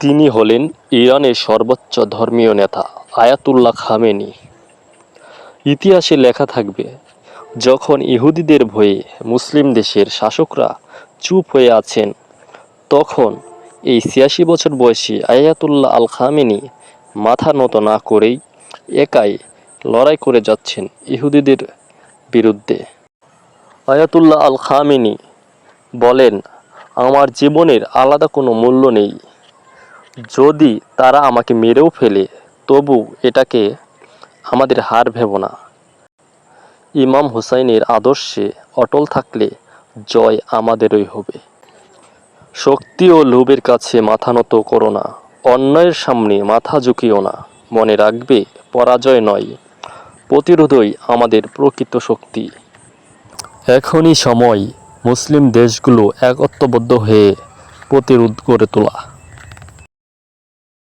তিনি হলেন ইরানের সর্বোচ্চ ধর্মীয় নেতা আয়াতুল্লাহ খামেনি। ইতিহাসে লেখা থাকবে, যখন ইহুদিদের ভয়ে মুসলিম দেশের শাসকরা চুপ হয়ে আছেন, তখন এই ছিয়াশি বছর বয়সী আয়াতুল্লাহ আল খামেনি মাথা নত না করেই একাই লড়াই করে যাচ্ছেন ইহুদিদের বিরুদ্ধে। আয়াতুল্লাহ আল খামেনি বলেন, আমার জীবনের আলাদা কোনো মূল্য নেই। যদি তারা আমাকে মেরেও ফেলে, তবু এটাকে আমাদের হার ভেব না। ইমাম হুসাইনের আদর্শে অটল থাকলে জয় আমাদেরই হবে। শক্তি ও লোভের কাছে মাথা নত করো না, অন্যায়ের সামনে মাথা ঝুঁকিও না। মনে রাখবে, পরাজয় নয়, প্রতিরোধই আমাদের প্রকৃত শক্তি। এখনই সময় মুসলিম দেশগুলো একত্ববদ্ধ হয়ে প্রতিরোধ গড়ে তোলা।